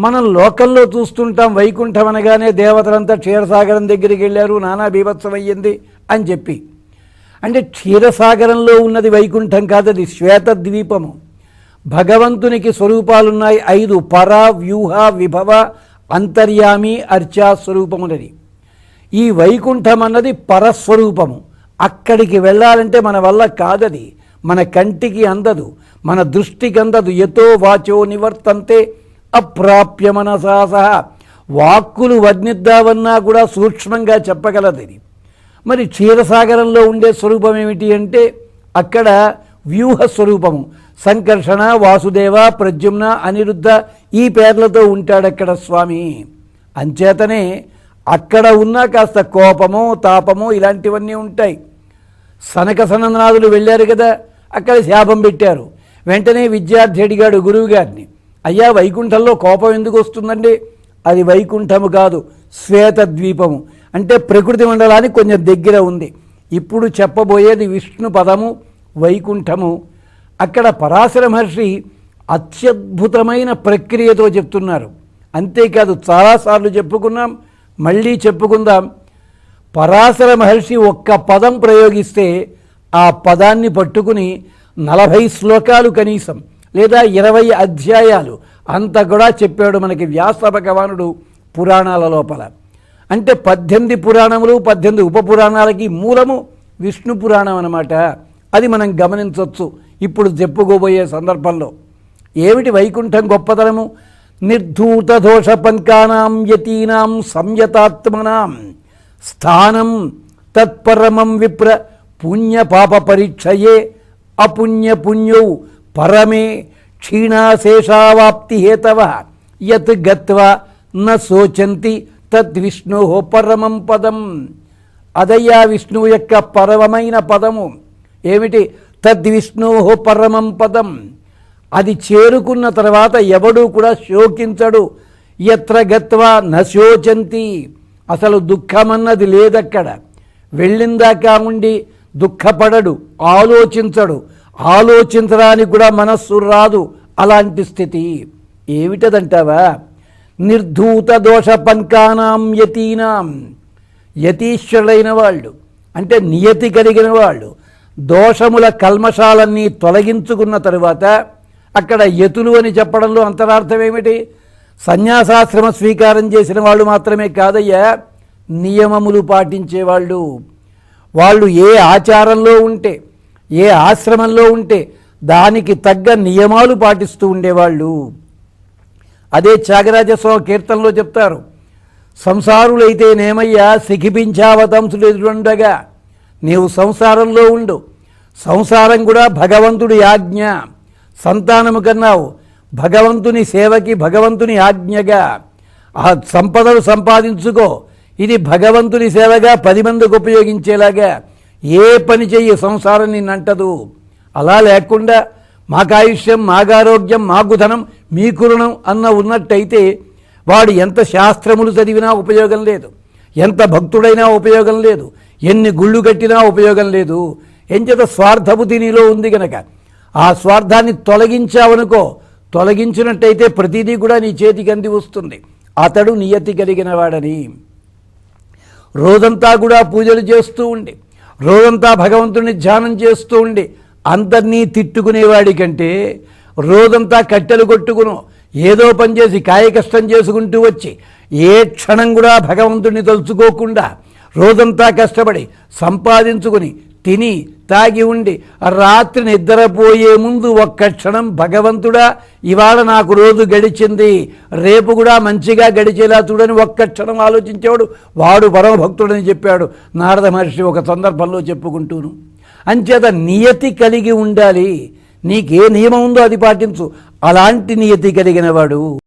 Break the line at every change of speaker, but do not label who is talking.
మనం లోకల్లో చూస్తుంటాం వైకుంఠం అనగానే దేవతలంతా క్షీరసాగరం దగ్గరికి వెళ్ళారు నానా బీభత్సమయ్యింది అని చెప్పి. అంటే క్షీరసాగరంలో ఉన్నది వైకుంఠం కాదది శ్వేత ద్వీపము భగవంతునికి స్వరూపాలున్నాయి ఐదు పర వ్యూహ విభవ అంతర్యామి అర్చా స్వరూపమునది ఈ వైకుంఠం అన్నది పరస్వరూపము. అక్కడికి వెళ్ళాలంటే మన వల్ల కాదది. మన కంటికి అందదు. మన దృష్టికి అందదు. ఎతో వాచో నివర్తంతే. అప్రాప్య మనసా సహా. వాక్కులు వర్ణిద్దామన్నా కూడా సూక్ష్మంగా చెప్పగలది మరి క్షీరసాగరంలో ఉండే స్వరూపం ఏమిటి అంటే అక్కడ వ్యూహ స్వరూపము. సంకర్షణ వాసుదేవ ప్రద్యుమ్న అనిరుద్ధ ఈ పేర్లతో ఉంటాడక్కడ స్వామి. అంచేతనే అక్కడ ఉన్న కాస్త కోపము తాపము ఇలాంటివన్నీ ఉంటాయి. సనక సనందనాథులు వెళ్ళారు కదా అక్కడ శాపం పెట్టారు. వెంటనే విద్యార్థి అడిగాడు గురువుగారిని అయ్యా వైకుంఠంలో కోపం ఎందుకు వస్తుందండి? అది వైకుంఠము కాదు శ్వేత ద్వీపము అంటే ప్రకృతి మండలానికి కొంచెం దగ్గర ఉంది. ఇప్పుడు చెప్పబోయేది విష్ణు పదము వైకుంఠము. అక్కడ పరాశర మహర్షి అత్యద్భుతమైన ప్రక్రియతో చెప్తున్నారు. అంతేకాదు చాలాసార్లు చెప్పుకున్నాం మళ్ళీ చెప్పుకుందాం. పరాశర మహర్షి ఒక్క పదం ప్రయోగిస్తే ఆ పదాన్ని పట్టుకుని నలభై శ్లోకాలు కనీసం. లేదా ఇరవై అధ్యాయాలు. అంత కూడా చెప్పాడు మనకి వ్యాస భగవానుడు పురాణాల లోపల. అంటే పద్దెనిమిది పురాణములు పద్దెనిమిది ఉప పురాణాలకి మూలము విష్ణు పురాణం అనమాట అది మనం గమనించవచ్చు ఇప్పుడు చెప్పుకోబోయే సందర్భంలో. ఏమిటి వైకుంఠం గొప్పతనము? నిర్ధూత దోష పంకానాం యతీనాం సంయతాత్మనాం. స్థానం తత్పరమం విప్ర పుణ్య పాప పరీక్షయే అపుణ్య పుణ్యౌ పరమే క్షీణాశేషావాప్తి హేతవ యత్ గత్వా న శోచంతి తద్విష్ణు పరమం పదం. అదయ్యా విష్ణువు యొక్క పరమమైన పదము. ఏమిటి? తద్విష్ణు పరమం పదం. అది చేరుకున్న తర్వాత ఎవడూ కూడా శోకించడు. ఎత్ర గత్వా నశోచంతి అసలు దుఃఖమన్నది లేదక్కడ. వెళ్ళిందాకా ఉండి దుఃఖపడడు ఆలోచించడు. ఆలోచించడానికి కూడా మనస్సు రాదు అలాంటి స్థితి. ఏమిటదంటావా? నిర్ధూత దోష పంకానాం యతీనాం. యతీశ్వరుడైన వాళ్ళు అంటే నియతి కలిగిన వాళ్ళు దోషముల కల్మషాలన్నీ తొలగించుకున్న తరువాత అక్కడ యతులు అని చెప్పడంలో అంతరార్థం ఏమిటి సన్యాసాశ్రమ స్వీకారం చేసిన వాళ్ళు మాత్రమే కాదయ్యా నియమములు పాటించేవాళ్ళు. వాళ్ళు ఏ ఆచారంలో ఉంటే ఏ ఆశ్రమంలో ఉంటే దానికి తగ్గ నియమాలు పాటిస్తూ ఉండేవాళ్ళు. అదే త్యాగరాజస్వామి కీర్తనలో చెప్తారు సంసారులైతే నేమయ్యా సిఖిపించావతంసులు ఎదురుండగా నీవు సంసారంలో ఉండు. సంసారం కూడా భగవంతుడి ఆజ్ఞ. సంతానము కన్నావు భగవంతుని సేవకి భగవంతుని ఆజ్ఞగా. ఆ సంపదలు సంపాదించుకో. ఇది భగవంతుని సేవగా పది మందికి ఉపయోగించేలాగా. ఏ పని చెయ్యి సంసారం నిన్నంటదు. అలా లేకుండా మాకాయుష్యం మాకారోగ్యం మాకు ధనం మీకు రుణం అన్న ఉన్నట్టయితే వాడు ఎంత శాస్త్రములు చదివినా ఉపయోగం లేదు. ఎంత భక్తుడైనా ఉపయోగం లేదు. ఎన్ని గుళ్ళు కట్టినా ఉపయోగం లేదు. ఎంచేత స్వార్థబుద్ధి నీలో ఉంది గనక. ఆ స్వార్థాన్ని తొలగించావనుకో తొలగించినట్టయితే ప్రతిదీ కూడా నీ చేతికి అంది వస్తుంది. అతడు నియతి కలిగిన వాడని. రోజంతా కూడా పూజలు చేస్తూ ఉండి రోజంతా భగవంతుని ధ్యానం చేస్తూ ఉండి అందరినీ తిట్టుకునేవాడి కంటే రోజంతా కట్టెలు కొట్టుకును ఏదో పని చేసి కాయ కష్టం చేసుకుంటూ వచ్చి ఏ క్షణం కూడా భగవంతుడిని తలుచుకోకుండా రోజంతా కష్టపడి సంపాదించుకుని తిని తాగి ఉండి రాత్రి నిద్రపోయే ముందు ఒక్క క్షణం భగవంతుడా ఇవాళ నాకు రోజు గడిచింది. రేపు కూడా మంచిగా గడిచేలా చూడని ఒక్క క్షణం ఆలోచించేవాడు వాడు పరమభక్తుడని చెప్పాడు. నారద మహర్షి ఒక సందర్భంలో చెప్పుకుంటూను అంచేత నియతి కలిగి ఉండాలి. నీకే నియమం ఉందో అది పాటించు. అలాంటి నియతి కలిగిన వాడు